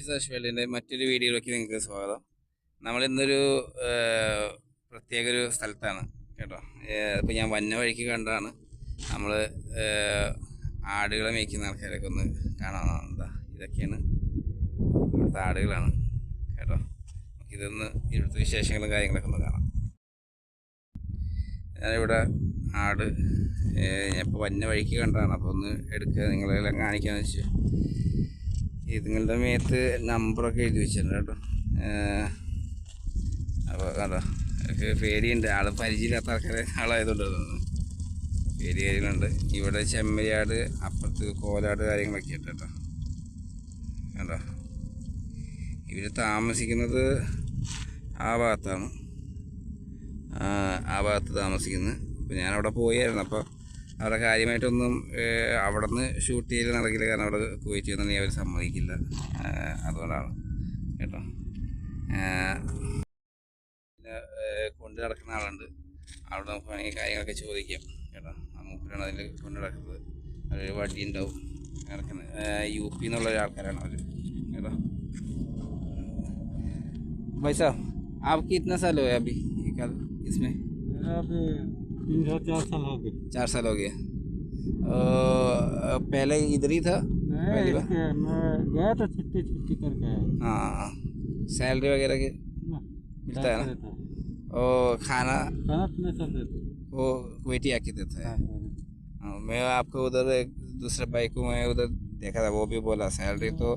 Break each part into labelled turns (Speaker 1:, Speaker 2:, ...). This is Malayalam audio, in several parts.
Speaker 1: ഓഫീസർ അശ്വേലിന്റെ മറ്റൊരു വീഡിയോയിലേക്ക് നിങ്ങൾക്ക് സ്വാഗതം. നമ്മൾ ഇന്നൊരു പ്രത്യേക ഒരു സ്ഥലത്താണ് കേട്ടോ. ഇപ്പോൾ ഞാൻ വന്ന വഴിക്ക് കണ്ടാണ് നമ്മൾ ആടുകളെ മേയ്ക്കുന്ന ആൾക്കാരൊക്കെ ഒന്ന് കാണാൻ എന്താ ഇതൊക്കെയാണ് ഇവിടുത്തെ ആടുകളാണ് കേട്ടോ. ഇതൊന്ന് ഇവിടുത്തെ വിശേഷങ്ങളും കാര്യങ്ങളൊക്കെ ഒന്ന് കാണാം. ഞാനിവിടെ ആട് ഞാൻ ഇപ്പോൾ വന്ന വഴിക്ക് കണ്ടതാണ് അപ്പോൾ ഒന്ന് എടുക്കുക നിങ്ങളെല്ലാം കാണിക്കാന്ന് വെച്ചു ഇതുങ്ങളുടെ മേത്ത് നമ്പറൊക്കെ എഴുതി വെച്ചിട്ടുണ്ട് കേട്ടോ. അപ്പോൾ കണ്ടോ എനിക്ക് പേടിയുണ്ട്. ആൾ പരിചയമില്ലാത്ത ആൾക്കാരെ ആളായതുകൊണ്ട് പേടി കാര്യങ്ങളുണ്ട്. ഇവിടെ ചെമ്മരിയാട് അപ്പുറത്ത് കോലാട് കാര്യങ്ങളൊക്കെ ഉണ്ട് കേട്ടോ. കണ്ടോ? ഇവർ താമസിക്കുന്നത് ആ ഭാഗത്താണ്. ആ ഭാഗത്ത് താമസിക്കുന്നത്. അപ്പോൾ ഞാനവിടെ പോയായിരുന്നു. അപ്പോൾ അവിടെ കാര്യമായിട്ടൊന്നും ഏഹ്, അവിടെ നിന്ന് ഷൂട്ട് ചെയ്യൽ നടക്കില്ല കാരണം അവിടെ കുവൈറ്റ് ചെയ്യുന്നുണ്ടെങ്കിൽ അവർ സമ്മതിക്കില്ല ഏഹ്, അതുകൊണ്ടാണ് കേട്ടോ ഏഹ്, പിന്നെ ഏഹ്, കൊണ്ട് നടക്കുന്ന ആളുണ്ട് അവിടെ നമുക്ക് വേണമെങ്കിൽ കാര്യങ്ങളൊക്കെ ചോദിക്കാം കേട്ടോ ആ മൂപ്പരാണ് അതിൽ കൊണ്ട് നടക്കുന്നത് അതിൽ വണ്ടി ഉണ്ടാവും നടക്കുന്നത് ഏഹ്, യു പി എന്നുള്ള ഒരാൾക്കാരാണ് അവർ കേട്ടോ भाई साहब आपकी इतना साल हो गया अभी ये कल इसमें
Speaker 2: मेरा अभी तीन से चार साल हो गए।
Speaker 1: चार साल हो गया पहले इधर ही था? पहली बार?
Speaker 2: मैं गया था छुट्टी छुट्टी करके।
Speaker 1: हाँ। सैलरी वगैरह की? मिलता है ना? और खाना?
Speaker 2: खाना पीना सब देते।
Speaker 1: वो कुवैती आके देता है।
Speaker 2: हाँ, हाँ।
Speaker 1: हाँ, मैं आपको उधर एक दूसरे बाइक मैं उधर देखा था वो भी बोला सैलरी तो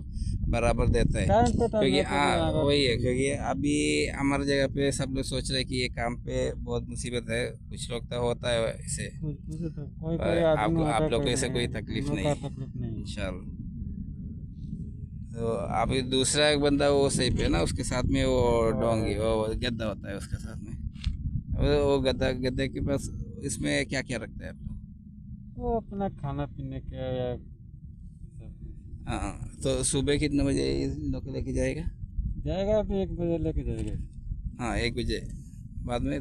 Speaker 1: बराबर देता है।
Speaker 2: टाइम
Speaker 1: क्योंकि
Speaker 2: हाँ
Speaker 1: वही है क्योंकि अभी हमारे जगह पे सब लोग सोच रहे हैं कि ये काम पे बहुत मुसीबत है। कुछ लोग तो होता है इसे।
Speaker 2: तो
Speaker 1: आपको- आप लोग को ऐसे कोई तकलीफ़ नहीं। इंशाल्लाह। तो अभी दूसरा एक बंदा वो सही पे ना उसके साथ में वो डोंगी वो गद्दा होता है उसके साथ में। वो गद्दा गद्दे के पास इसमें क्या क्या रखता है आप लोग?
Speaker 2: वो अपना खाना पीने के
Speaker 1: हाँ हाँ, तो सुबह कितने बजे इन लोग को लेके जाएगा?
Speaker 2: जाएगा अभी एक बजे लेके जाएगा।
Speaker 1: हाँ एक बजे। बाद में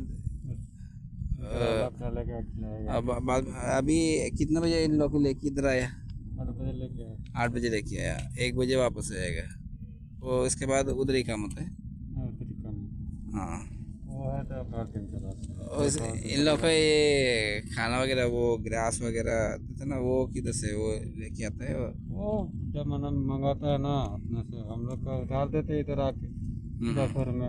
Speaker 1: अब बाद अभी कितने बजे इन लोग को लेके इधर आया?
Speaker 2: आठ बजे लेके आया।
Speaker 1: आठ बजे लेके आया। एक बजे वापस आएगा। वो इसके बाद उधर ही काम होता है।
Speaker 2: हाँ, तो
Speaker 1: इस- इन लोग का ये खाना वगैरह वो ग्रास वगैरह देते ना वो किधर से वो लेके आता है? वो
Speaker 2: वो जब मन मंगाता है ना अपने से हम लोग को उधार देते इधर आके
Speaker 1: हम्म।
Speaker 2: दोपहर में।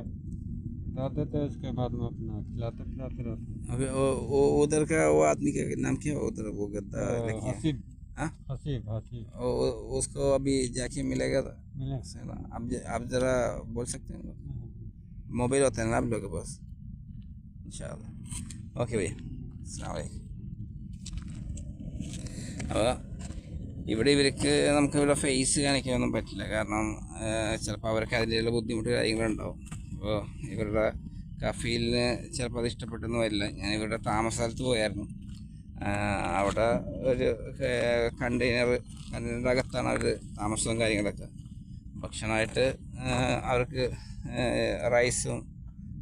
Speaker 2: उधार देते हैं, उसके बाद में अपना खिलाते पिलाते रहते हैं।
Speaker 1: अभी वो, उधर का वो आदमी का नाम क्या है? उधर वो गद्दा
Speaker 2: तो
Speaker 1: लेके
Speaker 2: हसीब।
Speaker 1: हाँ?
Speaker 2: हसीब हसीब।
Speaker 1: वो- उसको अभी जाके मिलेगा तो?
Speaker 2: मिले
Speaker 1: आप आप जरा बोल सकते हैं? موبايل واتنام له بس ان شاء الله ഓക്കെ ഭയ്യ അസ്സാമലൈക്കും അപ്പോൾ ഇവിടെ ഇവർക്ക് നമുക്ക് ഇവിടെ ഫേസ് കാണിക്കാനൊന്നും പറ്റില്ല. കാരണം ചിലപ്പോൾ അവർക്ക് അതിലുള്ള ബുദ്ധിമുട്ട് കാര്യങ്ങളുണ്ടാവും അപ്പോൾ ഇവരുടെ കഫീലിന് ചിലപ്പോൾ അത് ഇഷ്ടപ്പെട്ടെന്ന് വരില്ല. ഞാൻ ഇവരുടെ താമസ സ്ഥലത്ത് പോയായിരുന്നു അവിടെ ഒരു കണ്ടെയ്നർ കണ്ടെയ്നറിന്റെ അകത്താണ് അവർ താമസവും കാര്യങ്ങളൊക്കെ. ഭക്ഷണമായിട്ട് അവർക്ക് റൈസും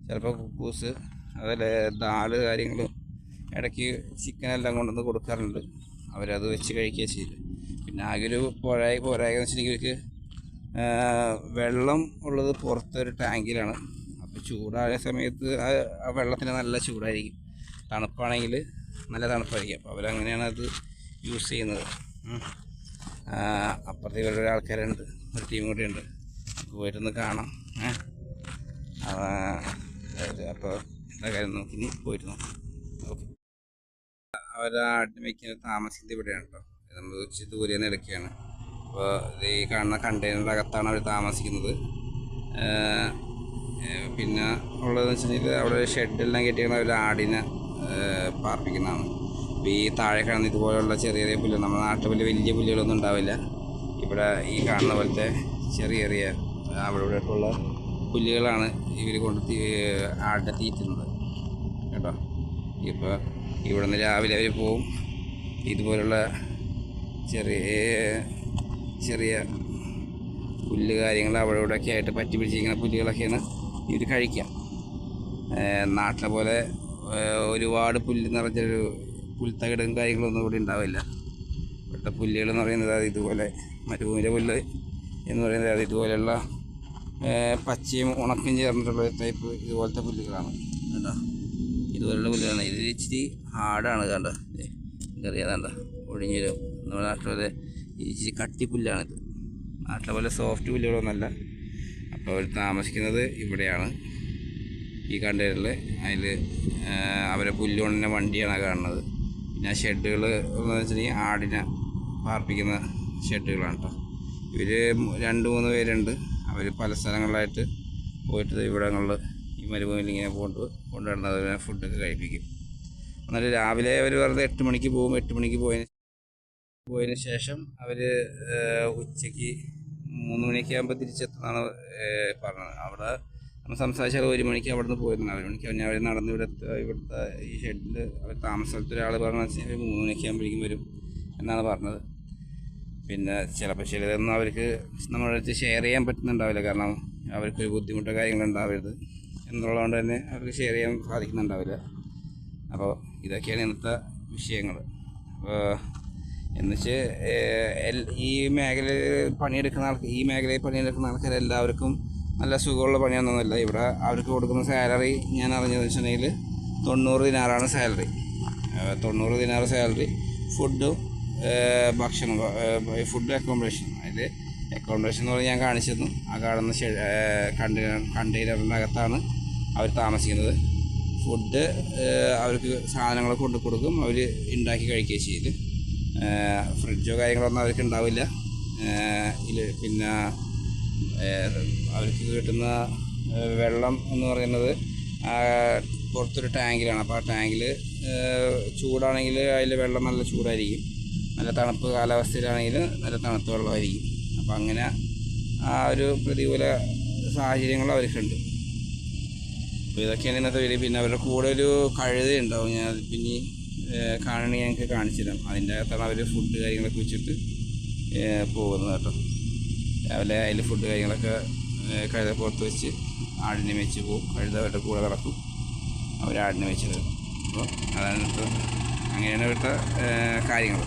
Speaker 1: ചിലപ്പോൾ കുക്കൂസ് അതുപോലെ ദാൽ കാര്യങ്ങളും ഇടയ്ക്ക് ചിക്കനെല്ലാം കൊണ്ടുവന്ന് കൊടുക്കാറുണ്ട്. അവരത് വെച്ച് കഴിക്കുക ചെയ്യില്ല പിന്നെ ആകെ ഒരു പോരായ പോരായ എന്ന് വെച്ചിട്ടുണ്ടെങ്കിൽ ഇവർക്ക് വെള്ളം ഉള്ളത് പുറത്തൊരു ടാങ്കിലാണ്. അപ്പോൾ ചൂടായ സമയത്ത് ആ വെള്ളത്തിന് നല്ല ചൂടായിരിക്കും. തണുപ്പാണെങ്കിൽ നല്ല തണുപ്പായിരിക്കും. അപ്പോൾ അവരങ്ങനെയാണ് അത് യൂസ് ചെയ്യുന്നത്. അപ്പുറത്തേക്കുള്ള ആൾക്കാരുണ്ട്. ഒരു ടീം കൂടി ഉണ്ട്. പോയിട്ടൊന്ന് കാണാം. അപ്പോൾ എന്താ കാര്യം നോക്കി പോയിരുന്നു. അവരുടെ ആട്ടിമയ്ക്ക് താമസിക്കുന്നത് ഇവിടെയാണ് കേട്ടോ. നമ്മൾ ഉച്ച ദൂരെ നിന്ന് എടുക്കുകയാണ് അപ്പോൾ ഈ കാണുന്ന കണ്ടെയ്നറിന്റെ അകത്താണ് അവർ താമസിക്കുന്നത്. പിന്നെ ഉള്ളതെന്ന് വെച്ചിട്ടുണ്ടെങ്കിൽ അവിടെ ഷെഡെല്ലാം കെട്ടിയാണ് അവർ ആടിനെ പാർപ്പിക്കുന്നതാണ്. അപ്പോൾ ഈ താഴെ കിടന്ന് ഇതുപോലുള്ള ചെറിയ ചെറിയ പുല്ല് നമ്മുടെ നാട്ടിൽ വലിയ വലിയ പുല്ലുകളൊന്നും ഉണ്ടാവില്ല. ഇവിടെ ഈ കാണുന്ന പോലത്തെ ചെറിയ ചെറിയ അവിടെ ഇവിടെ ഉള്ള പുല്ലുകളാണ് ഇവർ കൊണ്ട് ആടിനെ തീറ്റുന്നത്. കേട്ടോ? ഇപ്പോൾ ഇവിടെ നിന്ന് രാവിലെ അവർ പോവും. ഇതുപോലുള്ള ചെറിയ ചെറിയ പുല്ല് കാര്യങ്ങൾ അവിടെ ഇവിടെ ഒക്കെ ആയിട്ട് പറ്റി പിടിച്ചിരിക്കുന്ന പുല്ലുകളൊക്കെയാണ് ഇവർ കഴിക്കുക. നാട്ടിലെ പോലെ ഒരുപാട് പുല്ല് നിറഞ്ഞൊരു പുൽത്തകിടും കാര്യങ്ങളൊന്നും ഇവിടെ ഉണ്ടാവില്ല. ഇവിടുത്തെ പുല്ലുകൾ എന്ന് പറയുന്നത് അത് ഇതുപോലെ മരുഭൂമിയിലെ പുല്ല് എന്ന് പറയുന്നത് അത് ഇതുപോലെയുള്ള പച്ചയും ഉണക്കും ചേർന്നിട്ടുള്ള ടൈപ്പ് ഇതുപോലത്തെ പുല്ലുകളാണ്. കേട്ടോ ഇതുപോലുള്ള പുല്ലുകളാണ്. ഇത് ഇച്ചിരി ഹാർഡാണ് കണ്ട? അറിയാതാണ്ട ഒഴിഞ്ഞിരും നമ്മുടെ നാട്ടിലെ ഇച്ചിരി കട്ടി പുല്ലാണിത് നാട്ടിലെ പോലെ സോഫ്റ്റ് പുല്ലുകളൊന്നല്ല അപ്പോൾ അവർ താമസിക്കുന്നത് ഇവിടെയാണ്. ഈ കണ്ടെയ്നറിൽ അതിൽ അവരെ പുല്ലുകൊണ്ടിന്റെ വണ്ടിയാണ് കാണുന്നത്. പിന്നെ ഷെഡുകൾ എന്ന് വെച്ചിട്ടുണ്ടെങ്കിൽ ആടിനെ പാർപ്പിക്കുന്ന ഷെഡുകളാണ് കേട്ടോ ഇവർ രണ്ട് മൂന്ന് പേരുണ്ട്. അവർ പല സ്ഥലങ്ങളിലായിട്ട് പോയിട്ട് ഇവിടങ്ങളിൽ ഈ മരുഭൂമിയിൽ ഇങ്ങനെ കൊണ്ട് കൊണ്ടുവരുന്നത് അവരെ ഫുഡൊക്കെ കഴിപ്പിക്കും. എന്നാൽ രാവിലെ അവർ വെറുതെ എട്ട് മണിക്ക് പോകും. എട്ട് മണിക്ക് പോയതിന് പോയതിന് ശേഷം അവർ ഉച്ചയ്ക്ക് മൂന്ന് മണിയൊക്കെ ആകുമ്പോൾ തിരിച്ചെത്തുന്നതാണ് പറഞ്ഞത്. അവിടെ നമ്മൾ സംസാരിച്ചാൽ ഒരു മണിക്ക് അവിടെ നിന്ന് പോയിരുന്നു ഒരു മണിക്ക് അവർ നടന്ന് ഇവിടെ ഇവിടുത്തെ ഈ ഷെഡിൽ അവർ താമസ പറഞ്ഞാൽ പറഞ്ഞു മൂന്ന് മണിയൊക്കെ ആകുമ്പോഴേക്കും വരും. എന്നാണ് പറഞ്ഞത്. പിന്നെ ചിലപ്പോൾ ചിലതൊന്നും അവർക്ക് നമ്മുടെ അടുത്ത് ഷെയർ ചെയ്യാൻ പറ്റുന്നുണ്ടാവില്ല. കാരണം അവർക്കൊരു ബുദ്ധിമുട്ടോ കാര്യങ്ങളുണ്ടാവരുത് എന്നുള്ളതുകൊണ്ട് തന്നെ അവർക്ക് ഷെയർ ചെയ്യാൻ സാധിക്കുന്നുണ്ടാവില്ല. അപ്പോൾ ഇതൊക്കെയാണ് ഇന്നത്തെ വിഷയങ്ങൾ. എന്നുവെച്ച് ഈ മേഖലയിൽ പണിയെടുക്കുന്ന ആൾക്ക് ഈ മേഖലയിൽ പണിയെടുക്കുന്ന ആൾക്കാർ എല്ലാവർക്കും നല്ല സുഖമുള്ള പണിയൊന്നുമല്ല ഇവിടെ അവർക്ക് കൊടുക്കുന്ന സാലറി ഞാൻ അറിഞ്ഞതെന്ന് വെച്ചിട്ടുണ്ടെങ്കിൽ തൊണ്ണൂറ് ദിനാറാണ് സാലറി തൊണ്ണൂറ് ദിനാറ് സാലറി ഫുഡും ഭക്ഷണം ഫുഡ് അക്കോമഡേഷൻ അതിൽ അക്കോമഡേഷൻ എന്ന് പറഞ്ഞാൽ ഞാൻ കാണിച്ചിരുന്നു. ആ കാണുന്ന കണ്ടെയ്നർ കണ്ടെയ്നറിനകത്താണ് അവർ താമസിക്കുന്നത്. ഫുഡ് അവർക്ക് സാധനങ്ങൾ കൊണ്ടു കൊടുക്കും. അവർ ഉണ്ടാക്കി കഴിക്കുകയും ചെയ്ത് ഫ്രിഡ്ജോ കാര്യങ്ങളൊന്നും അവർക്ക് ഉണ്ടാവില്ല പിന്നെ അവർക്ക് കിട്ടുന്ന വെള്ളം എന്ന് പറയുന്നത് പുറത്തൊരു ടാങ്കിലാണ്. അപ്പോൾ ആ ടാങ്കിൽ ചൂടാണെങ്കിൽ അതിൽ വെള്ളം നല്ല ചൂടായിരിക്കും. നല്ല തണുപ്പ് കാലാവസ്ഥയിലാണെങ്കിൽ നല്ല തണുത്ത വെള്ളമായിരിക്കും. അപ്പോൾ അങ്ങനെ ആ ഒരു പ്രതികൂല സാഹചര്യങ്ങൾ അവർക്കുണ്ട്. അപ്പോൾ ഇതൊക്കെയാണ് ഇന്നത്തെ വീഡിയോ പിന്നെ അവരുടെ കൂടെ ഒരു കഴുത ഉണ്ടാവും. ഞാൻ പിന്നെ കാണണി ഞങ്ങൾക്ക് കാണിച്ചു തരാം. അതിന്റെ അകത്താണ് അവർ ഫുഡ് കാര്യങ്ങളൊക്കെ വെച്ചിട്ട് പോകുന്നത് കേട്ടോ. രാവിലെ അതിൽ ഫുഡ് കാര്യങ്ങളൊക്കെ കഴുത പുറത്ത് വെച്ച് ആടിനെ വെച്ച് പോകും കഴുത അവരുടെ കൂടെ കിടക്കും അവർ ആടിനെ വെച്ച് അപ്പോൾ അതാണ് ഇവിടുത്തെ അങ്ങനെയാണ് ഇവിടുത്തെ കാര്യങ്ങൾ